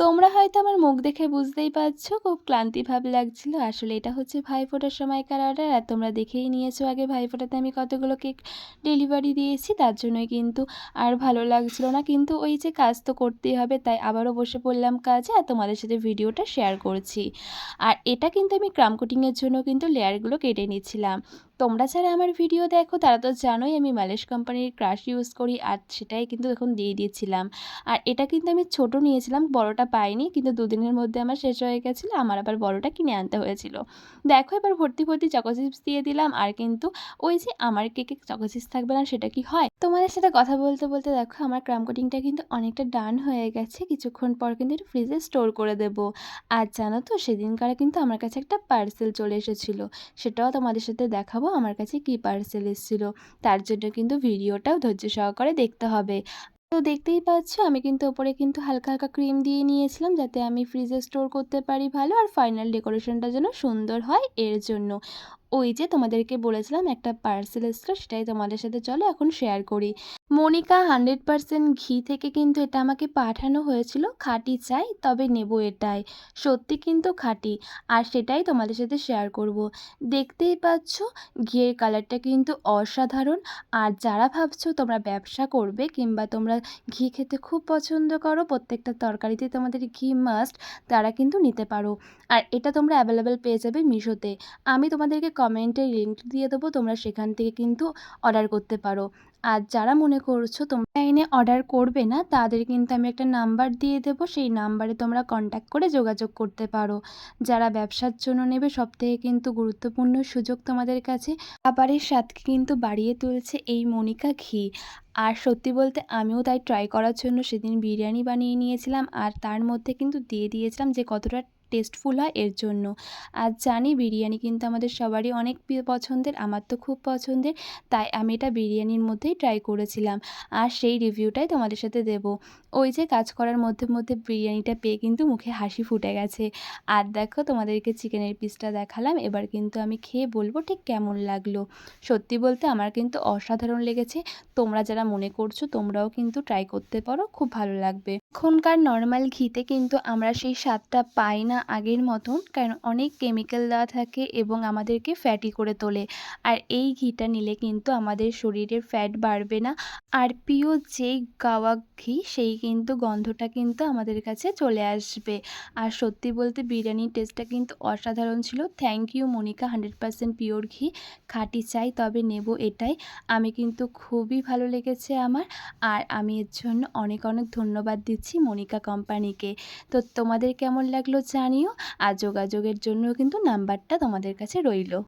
তোমরা হয়তো আমার মুখ দেখে বুঝতেই পারছ, খুব ক্লান্তি ভাব লাগছিল। আসলে এটা হচ্ছে ভাইফোঁটার সময়কার অর্ডার আর তোমরা দেখেই নিয়েছো আগে ভাইফোঁটাতে আমি কতগুলো কেক ডেলিভারি দিয়েছি, তার জন্যই কিন্তু আর ভালো লাগছিল না। কিন্তু ওই যে কাজ তো করতেই হবে, তাই আবারও বসে পড়লাম কাজে, আর তোমাদের সাথে ভিডিওটা শেয়ার করছি। আর এটা কিন্তু আমি ক্রাম কুটিংয়ের জন্য কিন্তু লেয়ারগুলো কেটে নিচ্ছিলাম। তোমরা যারা আমার ভিডিও দেখো, তারা তো জানোই আমি মালেশ কোম্পানির ক্রাশ ইউজ করি আর সেটাই কিন্তু এখন দিয়ে দিয়েছিলাম। আর এটা কিন্তু আমি ছোট নিয়েছিলাম, বড়টা পাইনি, কিন্তু দুদিনের মধ্যে আমার শেষ হয়ে গেছিল, আমার আবার বড়টা কিনে আনতে হয়েছিল। দেখো এবার ভর্তি ভর্তি চকো চিপস দিয়ে দিলাম, আর কিন্তু ওই যে আমার কেকে চকো চিপস থাকবে না, সেটা কি হয়? তোমাদের সাথে কথা বলতে বলতে দেখো, আমার ক্রাম কোটিংটা কিন্তু অনেকটা ডান হয়ে গেছে, কিছুক্ষণ পর কিন্তু একটু ফ্রিজে স্টোর করে দেব। আর জানো তো, সেদিনকার কিন্তু আমার কাছে একটা পার্সেল চলে এসেছিল, সেটাও তোমাদের সাথে দেখাবো। আমার কাছে কি পার্সেল এসেছিল, তার জন্য কিন্তু ভিডিওটাও ধৈর্য সহকারে দেখতে হবে। তো দেখতেই পাচ্ছ, আমি কিন্তু ওপরে কিন্তু হালকা হালকা ক্রিম দিয়ে নিয়েছিলাম, যাতে আমি ফ্রিজে স্টোর করতে পারি ভালো, আর ফাইনাল ডেকোরেশনটা যেন সুন্দর হয় এর জন্য। ওই যে তোমাদেরকে বলেছিলাম একটা পার্সেল এসেছিল, সেটাই তোমাদের সাথে চলো এখন শেয়ার করি। মনিকা হান্ড্রেড পারসেন্ট ঘি থেকে কিন্তু এটা আমাকে পাঠানো হয়েছিল, খাঁটি চাই, তবে নেব এটাই। সত্যি কিন্তু খাঁটি, আর সেটাই তোমাদের সাথে শেয়ার করব। দেখতেই পাচ্ছ, ঘিয়ের কালারটা কিন্তু অসাধারণ, আর যারা ভাবছ তোমরা ব্যবসা করবে কিংবা তোমরা ঘি খেতে খুব পছন্দ করো, প্রত্যেকটা তরকারিতে তোমাদের ঘি মাস্ট তারা কিন্তু নিতে পারো। আর এটা তোমরা অ্যাভেলেবেল পেয়ে যাবে মিশোতে। আমি তোমাদেরকে কমেন্টে লিঙ্ক দিয়ে দেবো তোমরা সেখান থেকে কিন্তু অর্ডার করতে পারো। আর যারা মনে করছ তোমরা এনে অর্ডার করবে না, তাদের কিন্তু আমি একটা নাম্বার দিয়ে দেবো। সেই নাম্বারে তোমরা কন্ট্যাক্ট করে যোগাযোগ করতে পারো। যারা ব্যবসার জন্য নেবে সব থেকে কিন্তু গুরুত্বপূর্ণ সুযোগ তোমাদের কাছে। খাবারের স্বাদকে কিন্তু বাড়িয়ে তুলছে এই মনিকা ঘি। আর সত্যি বলতে আমিও তাই ট্রাই করার জন্য সেদিন বিরিয়ানি বানিয়ে নিয়েছিলাম আর তার মধ্যে কিন্তু দিয়ে দিয়েছিলাম যে কতটা টেস্টফুল হয় এর জন্য। আর জানি বিরিয়ানি কিন্তু আমাদের সবারই অনেক পছন্দের, আমার তো খুব পছন্দের, তাই আমি এটা বিরিয়ানির মধ্যেই ট্রাই করেছিলাম। আর সেই রিভিউটাই তোমাদের সাথে দেব। ওই যে কাজ করার মধ্যে মধ্যে বিরিয়ানিটা পেয়ে কিন্তু মুখে হাসি ফুটে গেছে। আর দেখো, তোমাদেরকে চিকেনের পিসটা দেখালাম। এবার কিন্তু আমি খেয়ে বলব ঠিক কেমন লাগল। সত্যি বলতে আমার কিন্তু অসাধারণ লেগেছে। তোমরা যারা মনে করছ, তোমরাও কিন্তু ট্রাই করতে পারো। খুব ভালো লাগবে। এখনকার নর্মাল ঘিতে কিন্তু আমরা সেই স্বাদটা পাই না আগের মতন। কারণ অনেক কেমিক্যাল দেওয়া থাকে এবং আমাদেরকে ফ্যাটি করে তোলে। আর এই ঘিটা নিলে কিন্তু আমাদের শরীরের ফ্যাট বাড়বে না। আর পিওর যেই গাওয়া ঘি, সেই কিন্তু গন্ধটা কিন্তু আমাদের কাছে চলে আসবে। আর সত্যি বলতে বিরিয়ানির টেস্টটা কিন্তু অসাধারণ ছিল। Thank you Monica hundred percent pure ghee. খাঁটি চাই, তবে নেব এটাই। আমি কিন্তু খুবই ভালো লেগেছে আমার। আর আমি এর জন্য অনেক অনেক ধন্যবাদ দিচ্ছি মনিকা কোম্পানিকে। তো তোমাদের কেমন লাগল জানিও। আর যোগাযোগের জন্য কিন্তু নাম্বারটা তোমাদের কাছে রইল।